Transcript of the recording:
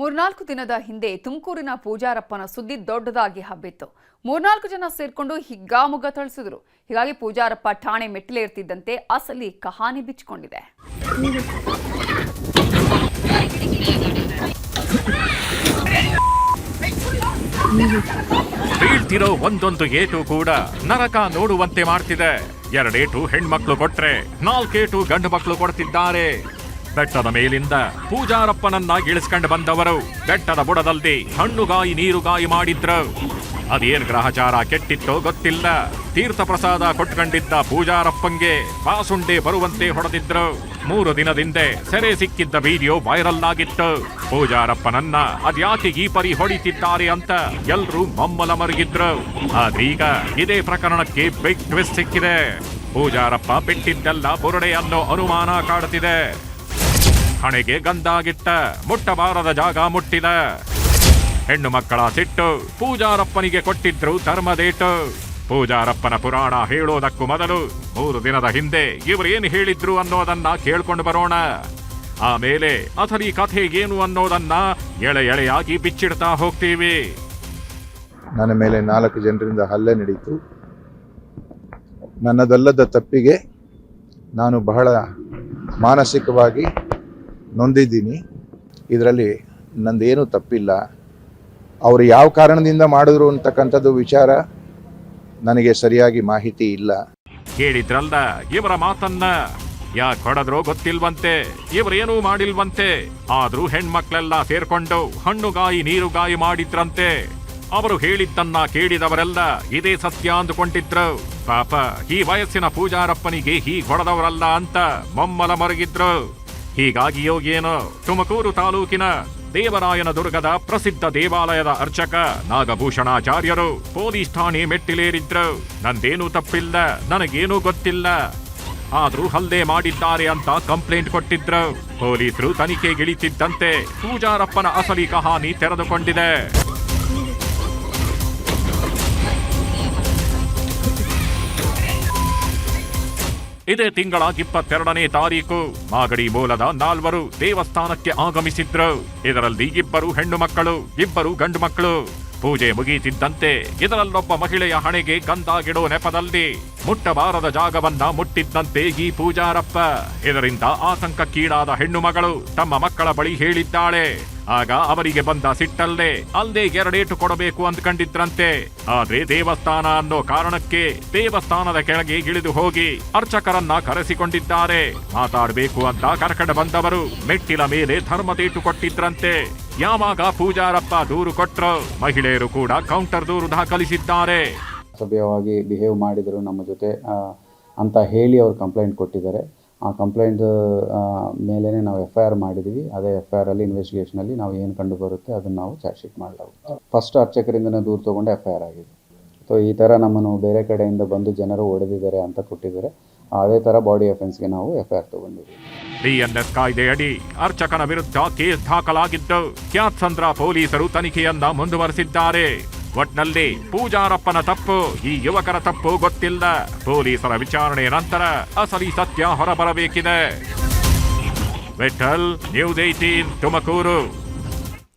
ಮೂರ್ನಾಲ್ಕು ದಿನದ ಹಿಂದೆ ತುಮಕೂರಿನ ಪೂಜಾರಪ್ಪನ ಸುದ್ದಿ ದೊಡ್ಡದಾಗಿ ಹಬ್ಬಿತ್ತು. ಮೂರ್ನಾಲ್ಕು ಜನ ಸೇರ್ಕೊಂಡು ಹಿಗ್ಗಾಮುಗ್ಗ ಥಳಿಸಿದ್ರು. ಹೀಗಾಗಿ ಪೂಜಾರಪ್ಪ ಠಾಣೆ ಮೆಟ್ಟಿಲೇರ್ತಿದ್ದಂತೆ ಅಸಲಿ ಕಹಾನಿ ಬಿಚ್ಚಿಕೊಂಡಿದೆ. ಬೀಳ್ತಿರೋ ಒಂದೊಂದು ಏಟು ಕೂಡ ನರಕ ನೋಡುವಂತೆ ಮಾಡ್ತಿದೆ. ಎರಡೇಟು ಹೆಣ್ಮಕ್ಳು ಕೊಟ್ರೆ, ನಾಲ್ಕೇಟು ಗಂಡು ಮಕ್ಕಳು ಕೊಡ್ತಿದ್ದಾರೆ. ಬೆಟ್ಟದ ಮೇಲಿಂದ ಪೂಜಾರಪ್ಪನನ್ನ ಇಳಿಸ್ಕೊಂಡು ಬಂದವರು. ಬೆಟ್ಟದ ಬುಡದಲ್ಲಿ ಹಣ್ಣುಗಾಯಿ ನೀರುಗಾಯಿ ಮಾಡಿದ್ರು. ಅದೇನ್ ಗ್ರಹಚಾರ ಕೆಟ್ಟಿತ್ತೋ ಗೊತ್ತಿಲ್ಲ. ತೀರ್ಥ ಪ್ರಸಾದ ಕೊಟ್ಕೊಂಡಿದ್ದ ಪೂಜಾರಪ್ಪಂಗೆ ಬಾಸುಂಡೆ ಬರುವಂತೆ ಹೊಡೆದಿದ್ರು. ಮೂರು ದಿನದಿಂದೆ ಸೆರೆ ಸಿಕ್ಕಿದ್ದ ವಿಡಿಯೋ ವೈರಲ್ ಆಗಿತ್ತು. ಪೂಜಾರಪ್ಪನನ್ನ ಅದ್ಯಾಕೆ ಈ ಪರಿ ಹೊಡಿತಿದ್ದಾರೆ ಅಂತ ಎಲ್ರೂ ಮಮ್ಮಲ ಮರುಗಿದ್ರು. ಆದ್ರೀಗ ಇದೇ ಪ್ರಕರಣಕ್ಕೆ ಬಿಗ್ ಟ್ವಿಸ್ಟ್ ಸಿಕ್ಕಿದೆ. ಪೂಜಾರಪ್ಪ ಬಿಟ್ಟಿದ್ದೆಲ್ಲ ಬುರುಡೆ ಅನ್ನೋ ಅನುಮಾನ ಕಾಡುತ್ತಿದೆ ಹಣೆಗೆ ಗಂಧಾಗಿಟ್ಟ ಮುಟ್ಟಬಾರದ ಜಾಗ ಮುಟ್ಟಿದ. ಹೆಣ್ಣು ಮಕ್ಕಳ ಸಿಟ್ಟು ಪೂಜಾರಪ್ಪನಿಗೆ ಕೊಟ್ಟಿದ್ರು ಧರ್ಮದೇಟು ಪೂಜಾರಪ್ಪನ ಪುರಾಣ ಹೇಳೋದಕ್ಕೂ ಮೊದಲು ಮೂರು ದಿನದ ಹಿಂದೆ ಇವರೇನು ಹೇಳಿದ್ರು ಅನ್ನೋದನ್ನ ಕೇಳ್ಕೊಂಡು ಬರೋಣ. ಆಮೇಲೆ ಅಸಲಿ ಕಥೆ ಏನು ಅನ್ನೋದನ್ನ ಎಳೆ ಎಳೆಯಾಗಿ ಬಿಚ್ಚಿಡ್ತಾ ಹೋಗ್ತೀವಿ. ನನ್ನ ಮೇಲೆ ನಾಲ್ಕು ಜನರಿಂದ ಹಲ್ಲೆ ನಡೀತು. ನನ್ನದಲ್ಲದ ತಪ್ಪಿಗೆ ನಾನು ಬಹಳ ಮಾನಸಿಕವಾಗಿ ನೊಂದಿದ್ದೀನಿ. ಇದರಲ್ಲಿ ನಂದೇನೂ ತಪ್ಪಿಲ್ಲ. ಅವರು ಯಾವ ಕಾರಣದಿಂದ ಮಾಡಿದ್ರು ಅಂತಕ್ಕಂಥದ್ದು ವಿಚಾರ ನನಗೆ ಸರಿಯಾಗಿ ಮಾಹಿತಿ ಇಲ್ಲ. ಕೇಳಿದ್ರಲ್ಲ ಇವರ ಮಾತನ್ನ ಯಾಕೆ ಹೊಡೆದ್ರೋ ಗೊತ್ತಿಲ್ವಂತೆ ಇವರೇನೂ ಮಾಡಿಲ್ವಂತೆ, ಆದ್ರೂ ಹೆಣ್ಮಕ್ಳೆಲ್ಲ ಸೇರ್ಕೊಂಡು ಹಣ್ಣುಗಾಯಿ ನೀರುಗಾಯಿ ಮಾಡಿದ್ರಂತೆ. ಅವರು ಹೇಳಿದ್ದನ್ನ ಕೇಳಿದವರೆಲ್ಲ ಇದೇ ಸತ್ಯ ಅಂದುಕೊಂಡಿದ್ರು. ಪಾಪ ಈ ವಯಸ್ಸಿನ ಪೂಜಾರಪ್ಪನಿಗೆ ಹೀಗೆ ಹೊಡೆದವರಲ್ಲ ಅಂತ ಮೊಮ್ಮಲ ಮರಗಿದ್ರು. ಹೀಗಾಗಿಯೋ ಏನೋ ತುಮಕೂರು ತಾಲೂಕಿನ ದೇವರಾಯನ ದುರ್ಗದ ಪ್ರಸಿದ್ಧ ದೇವಾಲಯದ ಅರ್ಚಕ ನಾಗಭೂಷಣಾಚಾರ್ಯರು ಪೊಲೀಸ್ ಠಾಣೆ ಮೆಟ್ಟಿಲೇರಿದ್ರು. ನಂದೇನೂ ತಪ್ಪಿಲ್ಲ, ನನಗೇನೂ ಗೊತ್ತಿಲ್ಲ. ಆದ್ರೂ ಹಲ್ಲೆ ಮಾಡಿದ್ದಾರೆ ಅಂತ ಕಂಪ್ಲೇಂಟ್ ಕೊಟ್ಟಿದ್ರು. ಪೊಲೀಸರು ತನಿಖೆಗಿಳಿತಿದ್ದಂತೆ ಪೂಜಾರಪ್ಪನ ಅಸಲಿ ಕಹಾನಿ ತೆರೆದುಕೊಂಡಿದೆ. ಇದೇ ತಿಂಗಳ ಇಪ್ಪತ್ತೆರಡನೇ ತಾರೀಕು. ಮಾಗಡಿ ಮೂಲದ ನಾಲ್ವರು ದೇವಸ್ಥಾನಕ್ಕೆ ಆಗಮಿಸಿದ್ರು. ಇದರಲ್ಲಿ ಇಬ್ಬರು ಹೆಣ್ಣು ಮಕ್ಕಳು, ಇಬ್ಬರು ಗಂಡು ಮಕ್ಕಳು. ಪೂಜೆ ಮುಗಿಯುತ್ತಿದ್ದಂತೆ ಇದರಲ್ಲೊಬ್ಬ ಮಹಿಳೆಯ ಹಣೆಗೆ ಗಂಧಾಗಿಡೋ ನೆಪದಲ್ಲಿ. ಮುಟ್ಟಬಾರದ ಜಾಗವನ್ನ ಮುಟ್ಟಿದ್ದಂತೆ ಈ ಪೂಜಾರಪ್ಪ. ಇದರಿಂದ ಆತಂಕಕ್ಕೀಡಾದ ಹೆಣ್ಣು ಮಗಳು ತಮ್ಮ ಮಕ್ಕಳ ಬಳಿ ಹೇಳಿದ್ದಾಳೆ. ಆಗ ಅವರಿಗೆ ಬಂದ ಸಿಟ್ಟಲ್ಲೇ, ಅಲ್ಲೇ ಎರಡೇಟು ಕೊಡಬೇಕು ಅಂದ್ಕೊಂಡಿದ್ರಂತೆ. ಆದ್ರೆ ದೇವಸ್ಥಾನ ಅನ್ನೋ ಕಾರಣಕ್ಕೆ ದೇವಸ್ಥಾನದ ಕೆಳಗೆ ಇಳಿದು ಹೋಗಿ ಅರ್ಚಕರನ್ನ ಕರೆಸಿಕೊಂಡಿದ್ದಾರೆ. ಮಾತಾಡಬೇಕು ಅಂತ ಕರ್ಕಡ ಬಂದವರು ಮೆಟ್ಟಿಲ ಮೇಲೆ ಧರ್ಮದೇಟು ಕೊಟ್ಟಿದ್ರಂತೆ. ಯಾವಾಗ ಪೂಜಾರಪ್ಪ ದೂರು ಕೊಟ್ರು ಮಹಿಳೆಯರು ಕೂಡ ಕೌಂಟರ್ ದೂರು ದಾಖಲಿಸಿದ್ದಾರೆ. ಅಸಭ್ಯವಾಗಿ ಬಿಹೇವ್ ಮಾಡಿದರು ನಮ್ಮ ಜೊತೆ ಅಂತ ಹೇಳಿ ಅವರು ಕಂಪ್ಲೇಂಟ್ ಕೊಟ್ಟಿದ್ದಾರೆ. ಆ ಕಂಪ್ಲೇಂಟ್ ಮೇಲೇ ನಾವು ಎಫ್ ಐ ಆರ್ ಮಾಡಿದ್ದೀವಿ ಅದೇ ಎಫ್ ಐ ಆರಲ್ಲಿ ಇನ್ವೆಸ್ಟಿಗೇಷನಲ್ಲಿ ನಾವು ಏನು ಕಂಡು ಬರುತ್ತೆ ಅದನ್ನು ನಾವು ಚಾರ್ಜ್ ಶೀಟ್ ಮಾಡಲಾಗುತ್ತೆ ಫಸ್ಟ್ ಅರ್ಚಕರಿಂದನೇ ದೂರು ತೊಗೊಂಡು ಎಫ್ ಐ ಆರ್ ಆಗಿದೆ ಸೊ ಈ ಥರ ನಮ್ಮನ್ನು ಬೇರೆ ಕಡೆಯಿಂದ ಬಂದು ಜನರು ಹೊಡೆದಿದ್ದಾರೆ ಅಂತ ಕೊಟ್ಟಿದ್ದಾರೆ. ಅದೇ ಥರ ಬಾಡಿ ಅಫೆನ್ಸ್ಗೆ ನಾವು ಎಫ್ ಐ ಆರ್ ತೊಗೊಂಡಿದ್ದೀವಿ. ಕಾಯ್ದೆಯಡಿ ಅರ್ಚಕನ ವಿರುದ್ಧ ಕೇಸ್ ದಾಖಲಾಗಿದ್ದು ಕ್ಯಾತ್ಸಂದ್ರ ಪೊಲೀಸರು ತನಿಖೆಯನ್ನ ಮುಂದುವರೆಸಿದ್ದಾರೆ. ಒಟ್ನಲ್ಲಿ ಪೂಜಾರಪ್ಪನ ತಪ್ಪು, ಈ ಯುವಕರ ತಪ್ಪು ಗೊತ್ತಿಲ್ಲ. ಪೊಲೀಸರ ವಿಚಾರಣೆ ನಂತರ ಅಸಲಿ ಸತ್ಯ ಹೊರಬರಬೇಕಿದೆ. Vitthal, news eighteen Tumakuru.